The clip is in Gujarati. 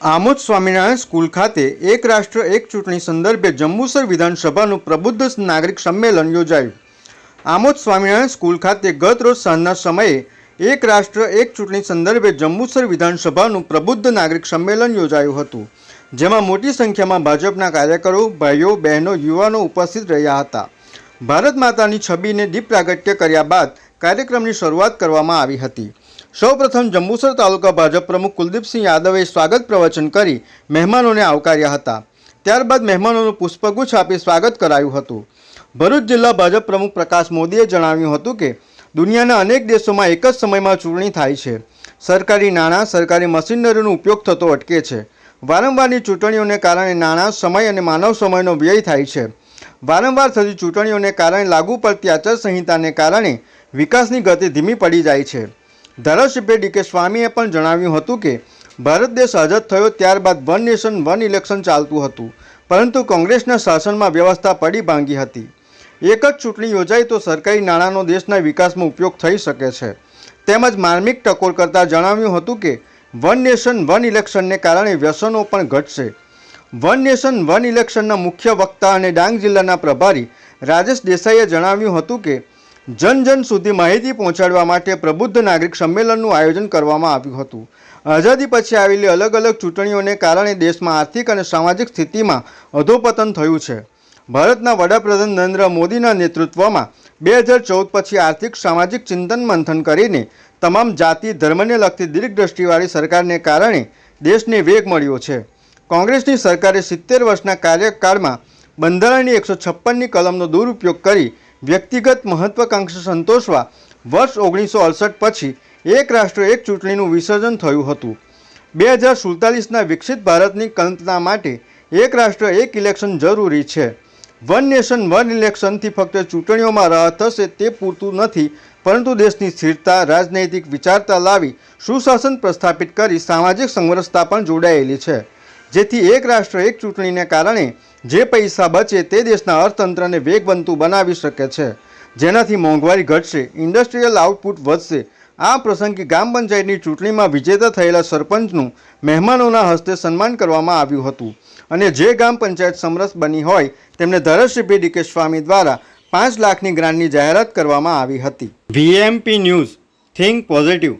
આમોદ સ્વામિનારાયણ સ્કૂલ ખાતે એક રાષ્ટ્ર, એક ચૂંટણી સંદર્ભે જંબુસર વિધાનસભાનું પ્રબુદ્ધ નાગરિક સંમેલન યોજાયું. આમોદ સ્વામિનારાયણ સ્કૂલ ખાતે ગત રોજ સાંજના સમયે એક રાષ્ટ્ર, એક ચૂંટણી સંદર્ભે જંબુસર વિધાનસભાનું પ્રબુદ્ધ નાગરિક સંમેલન યોજાયું હતું, જેમાં મોટી સંખ્યામાં ભાજપના કાર્યકરો, ભાઈઓ, બહેનો, યુવાનો ઉપસ્થિત રહ્યા હતા. ભારત માતાની છબીને દીપ પ્રાગટ્ય કર્યા બાદ કાર્યક્રમની શરૂઆત કરવામાં આવી હતી. સૌપ્રથમ જંબુસર તાલુકા ભાજપ પ્રમુખ કુલદીપસિંહ યાદવે સ્વાગત પ્રવચન કરી મહેમાનોને આવકાર્યા હતા. ત્યારબાદ મહેમાનોનું પુષ્પગુચ્છ આપી સ્વાગત કરાયું હતું. ભરૂચ જિલ્લા ભાજપ પ્રમુખ પ્રકાશ મોદીએ જણાવ્યું હતું કે, દુનિયાના અનેક દેશોમાં એક જ સમયમાં ચૂંટણી થાય છે. સરકારી નાણાં, સરકારી મશીનરીનો ઉપયોગ થતો અટકે છે. વારંવારની ચૂંટણીઓને કારણે નાણાં, સમય અને માનવ સમયનો વ્યય થાય છે. વારંવાર થતી ચૂંટણીઓને કારણે લાગુ પડતી આચારસંહિતાને કારણે વિકાસની ગતિ ધીમી પડી જાય છે. ધારાસભ્ય ડીકે સ્વામીએ પણ જણાવ્યું હતું કે, ભારત દેશ આઝાદ થયો ત્યારબાદ વન નેશન, વન ઇલેક્શન ચાલતું હતું, પરંતુ કોંગ્રેસના શાસનમાં વ્યવસ્થા પડી ભાંગી હતી. એક જ ચૂંટણી યોજાય તો સરકારી નાણાંનો દેશના વિકાસમાં ઉપયોગ થઈ શકે છે. તેમજ માર્મિક ટકોર કરતાં જણાવ્યું હતું કે, વન નેશન, વન ઇલેક્શનને કારણે વ્યસનો પણ ઘટશે. વન નેશન, વન ઇલેક્શનના મુખ્ય વક્તા અને ડાંગ જિલ્લાના પ્રભારી રાજેશ દેસાઈએ જણાવ્યું હતું કે જન જન સુધી માહિતી પહોંચાડવા માટે પ્રબુદ્ધ નાગરિક સંમેલનનું આયોજન કરવામાં આવ્યું હતું. આઝાદી પછી આવેલી અલગ અલગ ચૂંટણીઓને કારણે દેશમાં આર્થિક અને સામાજિક સ્થિતિમાં અધોપતન થયું છે. ભારતના વડાપ્રધાન નરેન્દ્ર મોદીના નેતૃત્વમાં બે હજાર ચૌદ પછી આર્થિક સામાજિક ચિંતન મંથન કરીને તમામ જાતિ ધર્મને લગતી દીર્ઘદ્રષ્ટિવાળી સરકારને કારણે દેશને વેગ મળ્યો છે. કોંગ્રેસની સરકારે સિત્તેર વર્ષના કાર્યકાળમાં બંધારણની એકસો છપ્પનની કલમનો દુરુપયોગ કરી વ્યક્તિગત મહત્વાકાંક્ષા સંતોષવા વર્ષ ઓગણીસો અડસઠ પછી એક રાષ્ટ્ર, એક ચૂંટણીનું વિસર્જન થયું હતું. બે હજાર સુડતાલીસના વિકસિત ભારતની કલ્પના માટે એક રાષ્ટ્ર, એક ઇલેક્શન જરૂરી છે. વન નેશન, વન ઇલેક્શનથી ફક્ત ચૂંટણીઓમાં રાહત થશે તે પૂરતું નથી, પરંતુ દેશની સ્થિરતા, રાજનૈતિક વિચારતા લાવી સુશાસન પ્રસ્થાપિત કરી સામાજિક સમરસતા પણ જોડાયેલી છે. જેથી એક રાષ્ટ્ર, એક ચૂંટણીને કારણે જે પૈસા બચે તે દેશના અર્થતંત્રને વેગવંતું બનાવી શકે છે. જેનાથી મોંઘવારી ઘટશે, ઇન્ડસ્ટ્રીયલ આઉટપુટ વધશે. આ પ્રસંગે ગ્રામ પંચાયતની ચૂંટણીમાં વિજેતા થયેલા સરપંચનું મહેમાનોના હસ્તે સન્માન કરવામાં આવ્યું હતું. અને જે ગ્રામ પંચાયત સમરસ બની હોય, તેમને ધારાસભ્ય ડીકે સ્વામી દ્વારા પાંચ લાખની ગ્રાન્ટની જાહેરાત કરવામાં આવી હતી. VMP news, think positive.